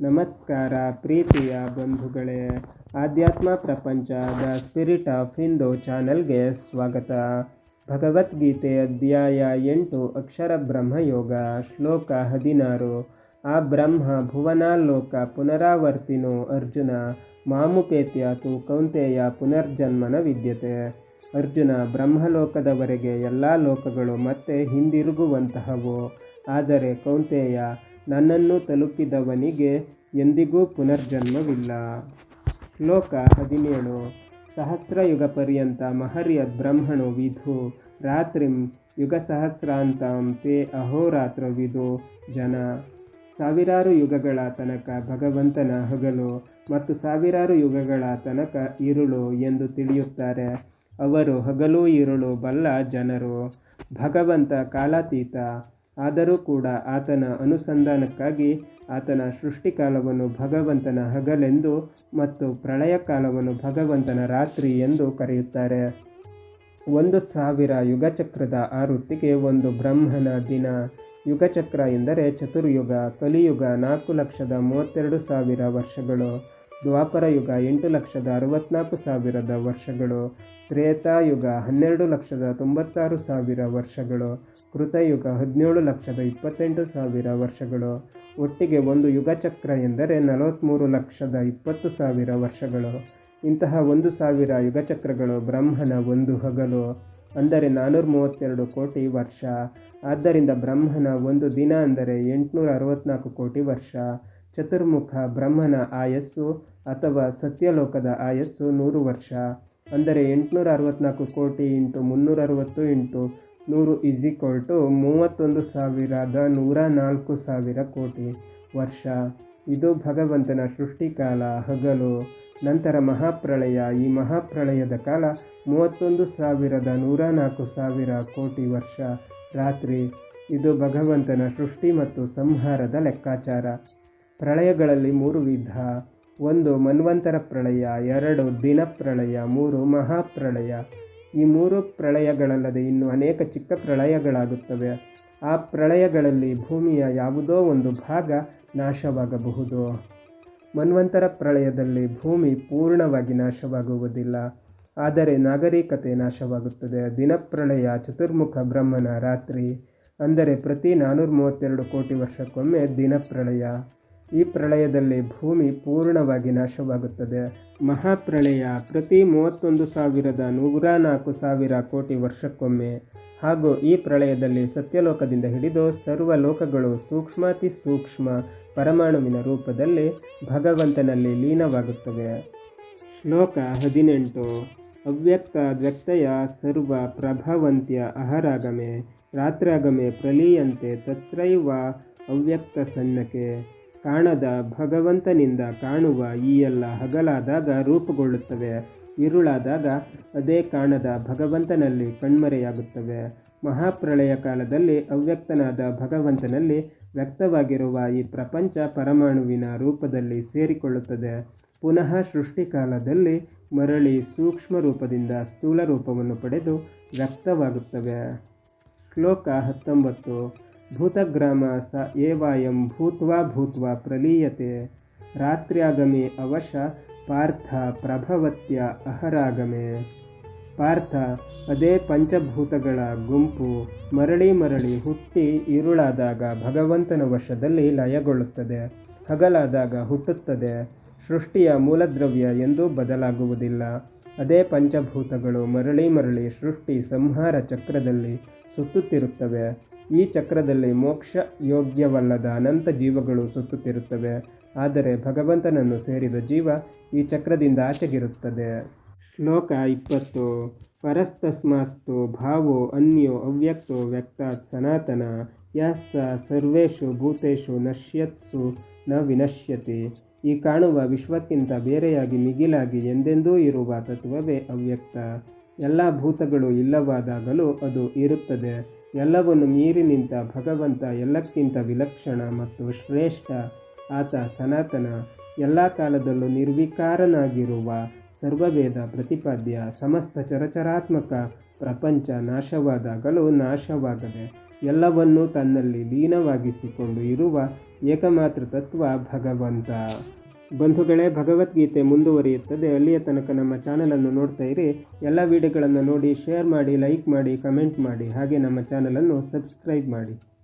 ನಮಸ್ಕಾರ, ಪ್ರೀತಿಯ ಬಂಧುಗಳೇ. ಆಧ್ಯಾತ್ಮ ಪ್ರಪಂಚ, ದ ಸ್ಪಿರಿಟ್ ಆಫ್ ಹಿಂದೂ ಚಾನಲ್ಗೆ ಸ್ವಾಗತ. ಭಗವದ್ಗೀತೆ ಅಧ್ಯಾಯ ಎಂಟು, ಅಕ್ಷರ ಬ್ರಹ್ಮಯೋಗ, ಶ್ಲೋಕ ಹದಿನಾರು. ಆ ಬ್ರಹ್ಮ ಭುವನಾಲೋಕ ಪುನರಾವರ್ತಿನೋ ಅರ್ಜುನ ಮಾಮುಪೇತ್ಯ ತು ಕೌಂತೆಯ ಪುನರ್ಜನ್ಮನ ವಿದ್ಯತೆ. ಅರ್ಜುನ ಬ್ರಹ್ಮಲೋಕದವರೆಗೆ ಎಲ್ಲ ಲೋಕಗಳು ಮತ್ತೆ ಹಿಂದಿರುಗುವಂತಹವು. ಆದರೆ ಕೌಂತೆಯ ನನ್ನನ್ನು ತಲುಪಿದವನಿಗೆ ಎಂದಿಗೂ ಪುನರ್ಜನ್ಮವಿಲ್ಲ. ಶ್ಲೋಕ ಹದಿನೇಳು. ಸಹಸ್ರಯುಗ ಪರ್ಯಂತ ಮಹರ್ಯ ಬ್ರಹ್ಮಣೋ ವಿಧು. ರಾತ್ರಿಂ ಯುಗ ಸಹಸ್ರಾಂತಂ ತೇ ಅಹೋರಾತ್ರ ವಿಧು ಜನ. ಸಾವಿರಾರು ಯುಗಗಳ ತನಕ ಭಗವಂತನ ಹಗಲು ಮತ್ತು ಸಾವಿರಾರು ಯುಗಗಳ ತನಕ ಇರುಳು ಎಂದು ತಿಳಿಯುತ್ತಾರೆ. ಅವರು ಹಗಲು, ಇರುಳು ಬಲ್ಲ ಜನರು. ಭಗವಂತ ಕಾಲಾತೀತ. ಆದರೂ ಕೂಡ ಆತನ ಅನುಸಂಧಾನಕ್ಕಾಗಿ ಆತನ ಸೃಷ್ಟಿಕಾಲವನ್ನು ಭಗವಂತನ ಹಗಲೆಂದು ಮತ್ತು ಪ್ರಳಯ ಕಾಲವನ್ನು ಭಗವಂತನ ರಾತ್ರಿ ಎಂದು ಕರೆಯುತ್ತಾರೆ. ಒಂದು ಸಾವಿರ ಯುಗಚಕ್ರದ ಆವೃತ್ತಿಗೆ ಒಂದು ಬ್ರಹ್ಮನ ದಿನ. ಯುಗಚಕ್ರ ಎಂದರೆ ಚತುರ್ಯುಗ, ಕಲಿಯುಗ ನಾಲ್ಕು ಲಕ್ಷದ ಮೂವತ್ತೆರಡು ಸಾವಿರ ವರ್ಷಗಳು. ದ್ವಾಪರ ಯುಗ ಎಂಟು ಲಕ್ಷದ ಅರವತ್ನಾಲ್ಕು ಸಾವಿರದ ವರ್ಷಗಳು ತ್ರೇತಾಯುಗ ಹನ್ನೆರಡು ಲಕ್ಷದ ತೊಂಬತ್ತಾರು ಸಾವಿರ ವರ್ಷಗಳು ಕೃತಯುಗ ಹದಿನೇಳು ಲಕ್ಷದ ಇಪ್ಪತ್ತೆಂಟು ಸಾವಿರ ವರ್ಷಗಳು. ಒಟ್ಟಿಗೆ ಒಂದು ಯುಗಚಕ್ರ ಎಂದರೆ ನಲವತ್ತ್ಮೂರು ಲಕ್ಷದ ಇಪ್ಪತ್ತು ಸಾವಿರ ವರ್ಷಗಳು. ಇಂತಹ ಒಂದು ಸಾವಿರ ಯುಗಚಕ್ರಗಳು ಬ್ರಹ್ಮನ ಒಂದು ಹಗಲು, ಅಂದರೆ ನಾನ್ನೂರ ಮೂವತ್ತೆರಡು ಕೋಟಿ ವರ್ಷ. ಆದ್ದರಿಂದ ಬ್ರಹ್ಮನ ಒಂದು ದಿನ ಅಂದರೆ ಎಂಟುನೂರ ಅರವತ್ನಾಲ್ಕು ಕೋಟಿ ವರ್ಷ. ಚತುರ್ಮುಖ ಬ್ರಹ್ಮನ ಆಯಸ್ಸು ಅಥವಾ ಸತ್ಯಲೋಕದ ಆಯಸ್ಸು ನೂರು ವರ್ಷ. ಅಂದರೆ ಎಂಟುನೂರ ಅರವತ್ನಾಲ್ಕು ಕೋಟಿ ಇಂಟು ಮುನ್ನೂರ ಅರವತ್ತು ಇಂಟು ನೂರು ಇಸ್ ಈಕ್ವಲ್ ಟು ಮೂವತ್ತೊಂದು ಸಾವಿರದ ನೂರ ನಾಲ್ಕು ಸಾವಿರ ಕೋಟಿ ವರ್ಷ. ಇದು ಭಗವಂತನ ಸೃಷ್ಟಿಕಾಲ, ಹಗಲು. ನಂತರ ಮಹಾಪ್ರಳಯ, ಈ ಮಹಾಪ್ರಳಯದ ಕಾಲ ಮೂವತ್ತೊಂದು ಸಾವಿರದ ನೂರ ನಾಲ್ಕು ಸಾವಿರ ಕೋಟಿ ವರ್ಷ. ರಾತ್ರಿ. ಇದು ಭಗವಂತನ ಸೃಷ್ಟಿ ಮತ್ತು ಸಂಹಾರದ ಲೆಕ್ಕಾಚಾರ. ಪ್ರಳಯಗಳಲ್ಲಿ ಮೂರು ವಿಧ. ಒಂದು ಮನ್ವಂತರ ಪ್ರಳಯ, ಎರಡು ದಿನ ಪ್ರಳಯ ಮೂರು ಮಹಾಪ್ರಳಯ. ಈ ಮೂರು ಪ್ರಳಯಗಳಲ್ಲದೆ ಇನ್ನು ಅನೇಕ ಚಿಕ್ಕ ಪ್ರಳಯಗಳಾಗುತ್ತವೆ. ಆ ಪ್ರಳಯಗಳಲ್ಲಿ ಭೂಮಿಯ ಯಾವುದೋ ಒಂದು ಭಾಗ ನಾಶವಾಗಬಹುದು. ಮನ್ವಂತರ ಪ್ರಳಯದಲ್ಲಿ ಭೂಮಿ ಪೂರ್ಣವಾಗಿ ನಾಶವಾಗುವುದಿಲ್ಲ. ಆದರೆ ನಾಗರಿಕತೆ ನಾಶವಾಗುತ್ತದೆ. ದಿನಪ್ರಳಯ, ಚತುರ್ಮುಖ ಬ್ರಹ್ಮನ ರಾತ್ರಿ. ಅಂದರೆ ಪ್ರತಿ ನಾನ್ನೂರ ಮೂವತ್ತೆರಡು ಕೋಟಿ ವರ್ಷಕ್ಕೊಮ್ಮೆ ದಿನಪ್ರಳಯ. ಈ ಪ್ರಳಯದಲ್ಲಿ ಭೂಮಿ ಪೂರ್ಣವಾಗಿ ನಾಶವಾಗುತ್ತದೆ. ಮಹಾಪ್ರಳಯ ಪ್ರತಿ ಮೂವತ್ತೊಂದು ಸಾವಿರದ ನೂರ ನಾಲ್ಕು ಸಾವಿರ ಕೋಟಿ ವರ್ಷಕ್ಕೊಮ್ಮೆ. ಹಾಗೂ ಈ ಪ್ರಳಯದಲ್ಲಿ ಸತ್ಯಲೋಕದಿಂದ ಹಿಡಿದು ಸರ್ವ ಲೋಕಗಳು ಸೂಕ್ಷ್ಮಾತಿ ಸೂಕ್ಷ್ಮ ಪರಮಾಣುವಿನ ರೂಪದಲ್ಲಿ ಭಗವಂತನಲ್ಲಿ ಲೀನವಾಗುತ್ತವೆ. ಶ್ಲೋಕ ಹದಿನೆಂಟು. ಅವ್ಯಕ್ತ ವ್ಯಕ್ತಯ ಸರ್ವ ಪ್ರಭವಂತ್ಯ ಅಹರಾಗಮೆ, ರಾತ್ರಾಗಮೆ ಪ್ರಲೀಯಂತೆ ತತ್ರೈವ ಅವ್ಯಕ್ತ ಸನ್ನಕೆ. ಕಾಣದ ಭಗವಂತನಿಂದ ಕಾಣುವ ಈ ಎಲ್ಲ ಹಗಲಾದಾಗ ರೂಪುಗೊಳ್ಳುತ್ತವೆ. ಇರುಳಾದಾಗ ಅದೇ ಕಾಣದ ಭಗವಂತನಲ್ಲಿ ಕಣ್ಮರೆಯಾಗುತ್ತವೆ. ಮಹಾಪ್ರಳಯ ಕಾಲದಲ್ಲಿ ಅವ್ಯಕ್ತನಾದ ಭಗವಂತನಲ್ಲಿ ವ್ಯಕ್ತವಾಗಿರುವ ಈ ಪ್ರಪಂಚ ಪರಮಾಣುವಿನ ರೂಪದಲ್ಲಿ ಸೇರಿಕೊಳ್ಳುತ್ತದೆ. ಪುನಃ ಸೃಷ್ಟಿಕಾಲದಲ್ಲಿ ಮರಳಿ ಸೂಕ್ಷ್ಮ ರೂಪದಿಂದ ಸ್ಥೂಲ ರೂಪವನ್ನು ಪಡೆದು ವ್ಯಕ್ತವಾಗುತ್ತವೆ. ಶ್ಲೋಕ ಹತ್ತೊಂಬತ್ತು. ಭೂತಗ್ರಾಮ ಸ ಏವಾಯಂ ಭೂತ್ವಾ ಭೂತ್ವಾ ಪ್ರಲೀಯತೆ. ರಾತ್ರ್ಯಾಗಮೆ ಅವಶ ಪಾರ್ಥ ಪ್ರಭವತ್ಯ ಅಹರಾಗಮೆ. ಪಾರ್ಥ ಅದೇ ಪಂಚಭೂತಗಳ ಗುಂಪು ಮರಳಿ ಮರಳಿ ಹುಟ್ಟಿ ಇರುಳಾದಾಗ ಭಗವಂತನ ವಶದಲ್ಲಿ ಲಯಗೊಳ್ಳುತ್ತದೆ, ಹಗಲಾದಾಗ ಹುಟ್ಟುತ್ತದೆ. ಸೃಷ್ಟಿಯ ಮೂಲದ್ರವ್ಯ ಎಂದೂ ಬದಲಾಗುವುದಿಲ್ಲ. ಅದೇ ಪಂಚಭೂತಗಳು ಮರಳಿ ಮರಳಿ ಸೃಷ್ಟಿ ಸಂಹಾರ ಚಕ್ರದಲ್ಲಿ ಸುತ್ತುತ್ತಿರುತ್ತವೆ. ಈ ಚಕ್ರದಲ್ಲಿ ಮೋಕ್ಷ ಯೋಗ್ಯವಲ್ಲದ ಅನಂತ ಜೀವಗಳು ಸುತ್ತುತ್ತಿರುತ್ತವೆ. ಆದರೆ ಭಗವಂತನನ್ನು ಸೇರಿದ ಜೀವ ಈ ಚಕ್ರದಿಂದ ಆಚೆಗಿರುತ್ತದೆ. ಶ್ಲೋಕ ಇಪ್ಪತ್ತು. ಪರಸ್ತಸ್ಮಾಸ್ತು ಭಾವೋ ಅನ್ಯೋ ಅವ್ಯಕ್ತೋ ವ್ಯಕ್ತಾತ್ ಸನಾತನ. ಯಸ್ ಸರ್ವೇಶು ಭೂತೇಷು ನಶ್ಯತ್ಸು ನ ವಿನಶ್ಯತಿ. ಈ ಕಾಣುವ ವಿಶ್ವಕ್ಕಿಂತ ಬೇರೆಯಾಗಿ ಮಿಗಿಲಾಗಿ ಎಂದೆಂದೂ ಇರುವ ತತ್ವವೇ ಅವ್ಯಕ್ತ. ಎಲ್ಲ ಭೂತಗಳು ಇಲ್ಲವಾದಾಗಲೂ ಅದು ಇರುತ್ತದೆ. ಎಲ್ಲವನ್ನು ಮೀರಿ ನಿಂತ ಭಗವಂತ ಎಲ್ಲಕ್ಕಿಂತ ವಿಲಕ್ಷಣ ಮತ್ತು ಶ್ರೇಷ್ಠ ಆತ ಸನಾತನ. ಎಲ್ಲ ಕಾಲದಲ್ಲೂ ನಿರ್ವಿಕಾರನಾಗಿರುವ ಸರ್ವವೇದ ಪ್ರತಿಪಾದ್ಯ ಸಮಸ್ತ ಚರಚರಾತ್ಮಕ ಪ್ರಪಂಚ ನಾಶವಾದಾಗಲೂ ನಾಶವಾಗದೆ, ಎಲ್ಲವನ್ನೂ ತನ್ನಲ್ಲಿ ಲೀನವಾಗಿಸಿಕೊಂಡು ಇರುವ ಏಕಮಾತ್ರ ತತ್ವ ಭಗವಂತ. ಬಂಧುಗಳೇ, ಭಗವದ್ಗೀತೆ ಮುಂದುವರಿಯುತ್ತದೆ. ಅಲ್ಲಿಯ ತನಕ ನಮ್ಮ ಚಾನಲನ್ನು ನೋಡ್ತಾ ಇರಿ. ಎಲ್ಲ ವಿಡಿಯೋಗಳನ್ನು ನೋಡಿ ಶೇರ್ ಮಾಡಿ ಲೈಕ್ ಮಾಡಿ ಕಮೆಂಟ್ ಮಾಡಿ. ಹಾಗೆ ನಮ್ಮ ಚಾನಲನ್ನು ಸಬ್ಸ್ಕ್ರೈಬ್ ಮಾಡಿ.